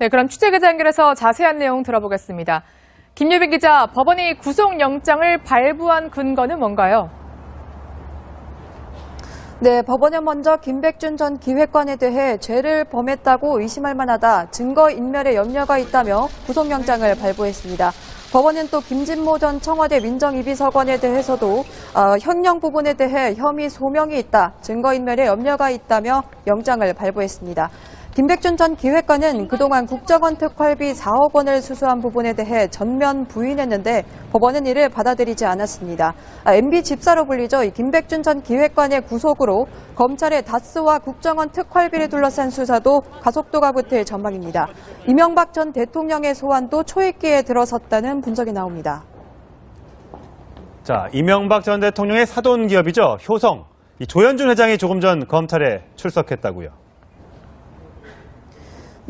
네, 그럼 취재기자 연결해서 자세한 내용 들어보겠습니다. 김유빈 기자, 법원이 구속영장을 발부한 근거는 뭔가요? 네, 법원은 먼저 김백준 전 기획관에 대해 죄를 범했다고 의심할 만하다 증거 인멸에 염려가 있다며 구속영장을 발부했습니다. 법원은 또 김진모 전 청와대 민정이비서관에 대해서도 어, 형량 부분에 대해 혐의 소명이 있다, 증거 인멸에 염려가 있다며 영장을 발부했습니다. 김백준 전 기획관은 그동안 국정원 특활비 4억 원을 수수한 부분에 대해 전면 부인했는데 법원은 이를 받아들이지 않았습니다. 아, MB 집사로 불리죠. 이 김백준 전 기획관의 구속으로 검찰의 다스와 국정원 특활비를 둘러싼 수사도 가속도가 붙을 전망입니다. 이명박 전 대통령의 소환도 초입기에 들어섰다는 분석이 나옵니다. 자, 이명박 전 대통령의 사돈 기업이죠. 효성. 이 조현준 회장이 조금 전 검찰에 출석했다고요.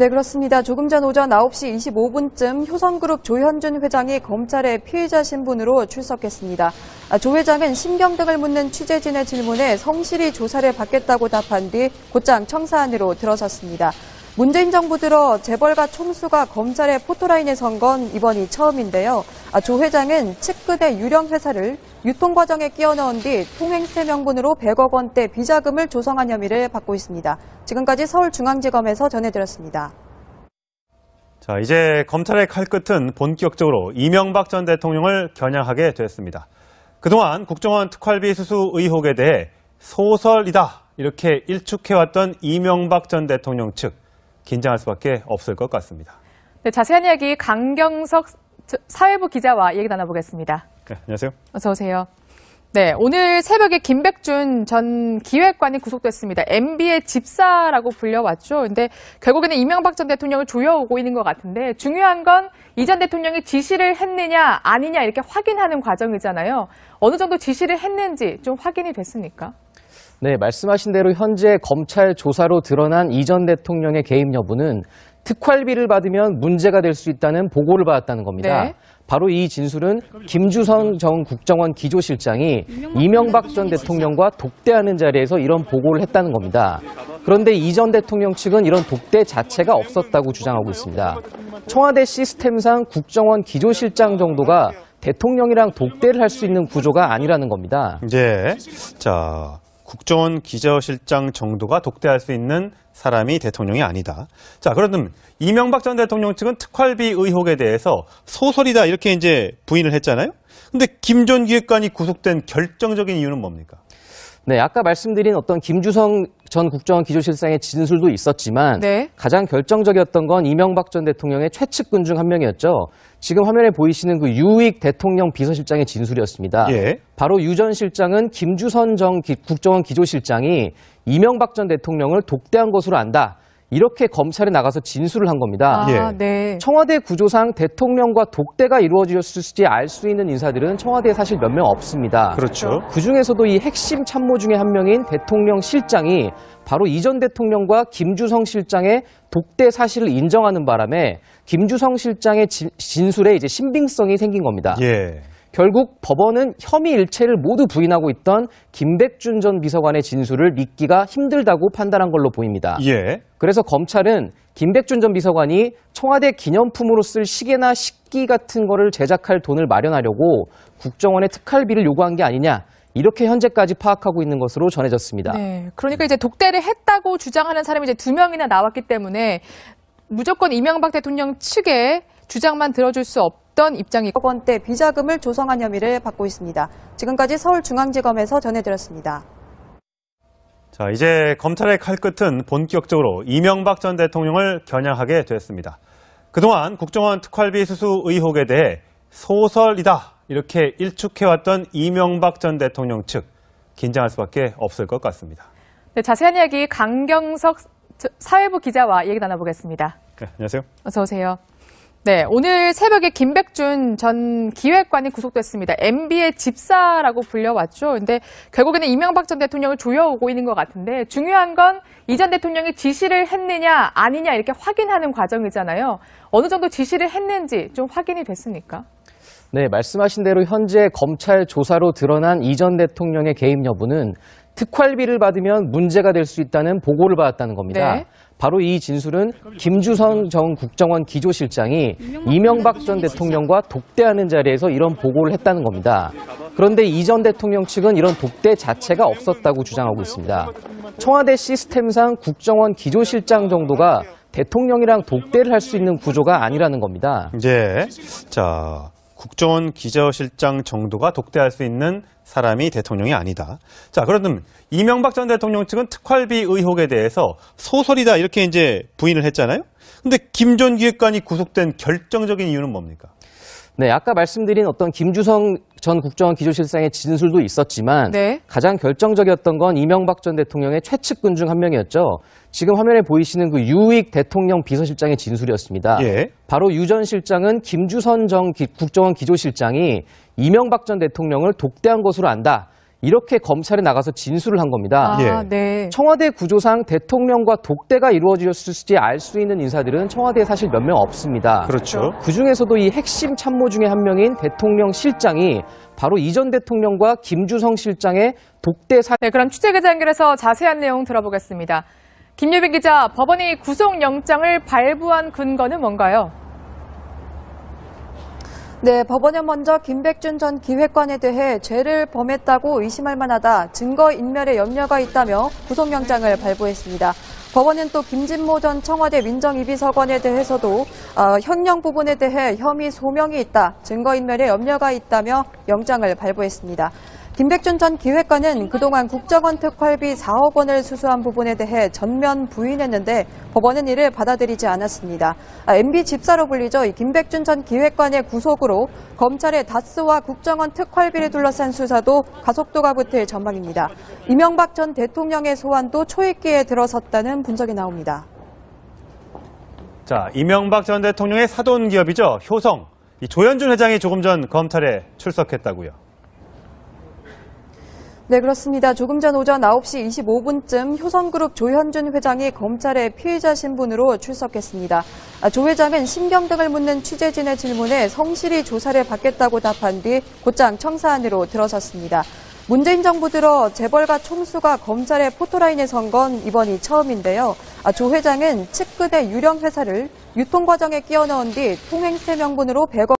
네, 그렇습니다. 조금 전 오전 9시 25분쯤 효성그룹 조현준 회장이 검찰의 피의자 신분으로 출석했습니다. 아, 조 회장은 심경 등을 묻는 취재진의 질문에 성실히 조사를 받겠다고 답한 뒤 곧장 청사 안으로 들어섰습니다. 문재인 정부 들어 재벌과 총수가 검찰의 포토라인에 선 건 이번이 처음인데요. 아, 조 회장은 측근의 유령 회사를 유통 과정에 끼워 넣은 뒤 통행세 명분으로 100억 원대 비자금을 조성한 혐의를 받고 있습니다. 지금까지 서울중앙지검에서 전해드렸습니다. 자, 이제 검찰의 칼끝은 본격적으로 이명박 전 대통령을 겨냥하게 됐습니다. 그동안 국정원 특활비 수수 의혹에 대해 소설이다 이렇게 일축해왔던 이명박 전 대통령 측 긴장할 수밖에 없을 것 같습니다. 네, 자세한 이야기 강경석 사회부 기자와 얘기 나눠보겠습니다. 네, 안녕하세요. 어서 오세요. 네, 오늘 새벽에 김백준 전 기획관이 구속됐습니다. MB의 집사라고 불려왔죠. 근데 결국에는 이명박 전 대통령을 조여오고 있는 것 같은데 중요한 건 이 전 대통령이 지시를 했느냐 아니냐 이렇게 확인하는 과정이잖아요. 어느 정도 지시를 했는지 좀 확인이 됐습니까? 네, 말씀하신 대로 현재 검찰 조사로 드러난 이전 대통령의 개입 여부는 특활비를 받으면 문제가 될 수 있다는 보고를 받았다는 겁니다. 네. 바로 이 진술은 김주성 전 국정원 기조실장이 이명박 전 대통령과 독대하는 자리에서 이런 보고를 했다는 겁니다. 그런데 이 전 대통령 측은 이런 독대 자체가 없었다고 주장하고 있습니다. 청와대 시스템상 국정원 기조실장 정도가 대통령이랑 독대를 할 수 있는 구조가 아니라는 겁니다. 예. 자, 국정원 기자실장 정도가 독대할 수 있는 사람이 대통령이 아니다. 자, 그러면 이명박 전 대통령 측은 특활비 의혹에 대해서 소설이다 이렇게 이제 부인을 했잖아요. 근데 김 전 기획관이 구속된 결정적인 이유는 뭡니까? 네, 아까 말씀드린 어떤 김주성 전 국정원 기조실장의 진술도 있었지만 네. 가장 결정적이었던 건 이명박 전 대통령의 최측근 중 한 명이었죠. 지금 화면에 보이시는 그 유익 대통령 비서실장의 진술이었습니다. 예. 바로 유 전 실장은 김주선 전 기- 국정원 기조실장이 이명박 전 대통령을 독대한 것으로 안다. 이렇게 검찰에 나가서 진술을 한 겁니다. 아, 예. 네. 청와대 구조상 대통령과 독대가 이루어졌을지 알 수 있는 인사들은 청와대에 사실 몇 명 없습니다. 그렇죠. 그 중에서도 이 핵심 참모 중에 한 명인 대통령 실장이 바로 이전 대통령과 김주성 실장의 독대 사실을 인정하는 바람에 김주성 실장의 지- 진술에 이제 신빙성이 생긴 겁니다. 예. 결국 법원은 혐의 일체를 모두 부인하고 있던 김백준 전 비서관의 진술을 믿기가 힘들다고 판단한 걸로 보입니다. 예. 그래서 검찰은 김백준 전 비서관이 청와대 기념품으로 쓸 시계나 식기 같은 거를 제작할 돈을 마련하려고 국정원에 특활비를 요구한 게 아니냐 이렇게 현재까지 파악하고 있는 것으로 전해졌습니다. 네. 그러니까 이제 독대를 했다고 주장하는 사람이 이제 두 명이나 나왔기 때문에 무조건 이명박 대통령 측의 주장만 들어줄 수 없 던 입장이 100억 원대 비자금을 조성한 혐의를 받고 있습니다. 지금까지 서울중앙지검에서 전해드렸습니다. 자, 이제 검찰의 칼끝은 본격적으로 이명박 전 대통령을 겨냥하게 됐습니다. 그동안 국정원 특활비 수수 의혹에 대해 소설이다 이렇게 일축해왔던 이명박 전 대통령 측 긴장할 수밖에 없을 것 같습니다. 네, 자세한 이야기 강경석 사회부 기자와 얘기 나눠보겠습니다. 네, 안녕하세요. 어서 오세요. 네, 오늘 새벽에 김백준 전 기획관이 구속됐습니다. MB의 집사라고 불려왔죠. 근데 결국에는 이명박 전 대통령을 조여오고 있는 것 같은데 중요한 건 이 전 대통령이 지시를 했느냐 아니냐 이렇게 확인하는 과정이잖아요. 어느 정도 지시를 했는지 좀 확인이 됐습니까? 네, 말씀하신 대로 현재 검찰 조사로 드러난 이 전 대통령의 개입 여부는 특활비를 받으면 문제가 될 수 있다는 보고를 받았다는 겁니다. 네. 바로 이 진술은 김주성 전 국정원 기조실장이 이명박 전 대통령과 독대하는 자리에서 이런 보고를 했다는 겁니다. 그런데 이 전 대통령 측은 이런 독대 자체가 없었다고 주장하고 있습니다. 청와대 시스템상 국정원 기조실장 정도가 대통령이랑 독대를 할 수 있는 구조가 아니라는 겁니다. 예. 자, 국정원 기자실장 정도가 독대할 수 있는 사람이 대통령이 아니다. 자, 그러면 이명박 전 대통령 측은 특활비 의혹에 대해서 소설이다 이렇게 이제 부인을 했잖아요. 근데 김전 기획관이 구속된 결정적인 이유는 뭡니까? 네, 아까 말씀드린 어떤 김주성 전 국정원 기조실장의 진술도 있었지만 네. 가장 결정적이었던 건 이명박 전 대통령의 최측근 중 한 명이었죠. 지금 화면에 보이시는 그 유익 대통령 비서실장의 진술이었습니다. 예. 바로 유 전 실장은 김주선 전 기- 국정원 기조실장이 이명박 전 대통령을 독대한 것으로 안다. 이렇게 검찰에 나가서 진술을 한 겁니다. 아, 예. 네. 청와대 구조상 대통령과 독대가 이루어졌을지 알 수 있는 인사들은 청와대에 사실 몇 명 없습니다. 그렇죠. 그 중에서도 이 핵심 참모 중에 한 명인 대통령 실장이 바로 이전 대통령과 김주성 실장의 독대 사 네, 그럼 취재기자 연결해서 자세한 내용 들어보겠습니다. 김유빈 기자, 법원이 구속영장을 발부한 근거는 뭔가요? 네, 법원은 먼저 김백준 전 기획관에 대해 죄를 범했다고 의심할 만하다 증거 인멸에 염려가 있다며 구속영장을 발부했습니다. 법원은 또 김진모 전 청와대 민정이비서관에 대해서도 어, 형령 부분에 대해 혐의 소명이 있다, 증거 인멸에 염려가 있다며 영장을 발부했습니다. 김백준 전 기획관은 그동안 국정원 특활비 4억 원을 수수한 부분에 대해 전면 부인했는데 법원은 이를 받아들이지 않았습니다. 아, MB 집사로 불리죠. 이 김백준 전 기획관의 구속으로 검찰의 다스와 국정원 특활비를 둘러싼 수사도 가속도가 붙을 전망입니다. 이명박 전 대통령의 소환도 초입기에 들어섰다는 분석이 나옵니다. 자, 이명박 전 대통령의 사돈 기업이죠. 효성. 이 조현준 회장이 조금 전 검찰에 출석했다고요. 네, 그렇습니다. 조금 전 오전 9시 25분쯤 효성그룹 조현준 회장이 검찰에 피의자 신분으로 출석했습니다. 아, 조 회장은 신병 등을 묻는 취재진의 질문에 성실히 조사를 받겠다고 답한 뒤 곧장 청사 안으로 들어섰습니다. 문재인 정부 들어 재벌과 총수가 검찰의 포토라인에 선 건 이번이 처음인데요. 아, 조 회장은 측근의 유령 회사를 유통 과정에 끼워 넣은 뒤 통행세 명분으로 100억